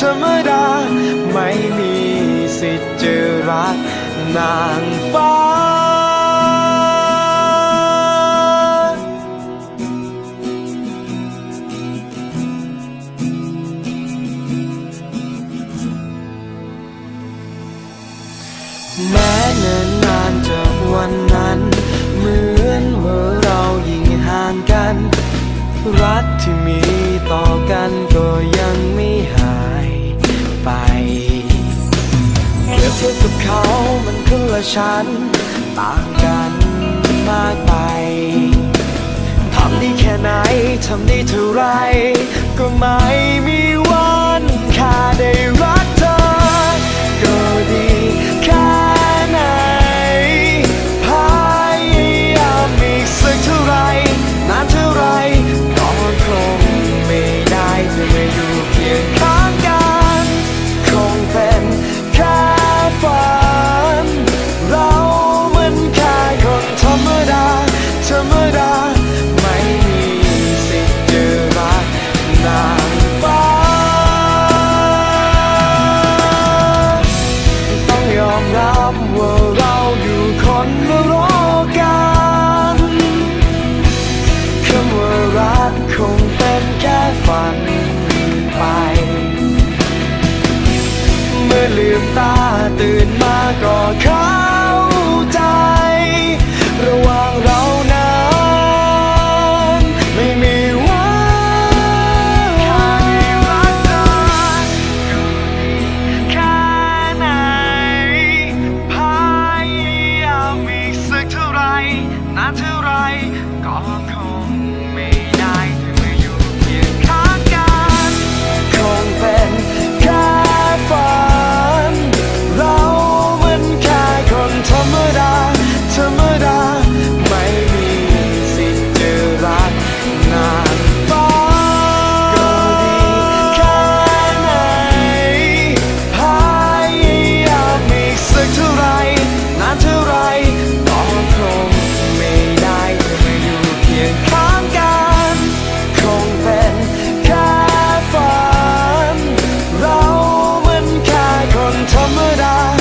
ธรรมดา ไม่มีสิทธิ์จะรักนางฟ้า แม้เนิ่นนานจากวันนั้น เหมือนว่าเรายิ่งห่างกัน รักที่มีต่อกันก็ยังไม่หาย เทียบกับเขามันคนละชั้นต่างกันมากไปทำได้แค่ไหน ทำได้เท่าไร ก็ไม่มีวันค่าได้รับ ตื่นมาก็เข้าใจ ระหว่างเรานั้นไม่มีวันแค่รักกันแค่ไหนพายามอีสึกเท่าไรนานเท่าไรก็คง I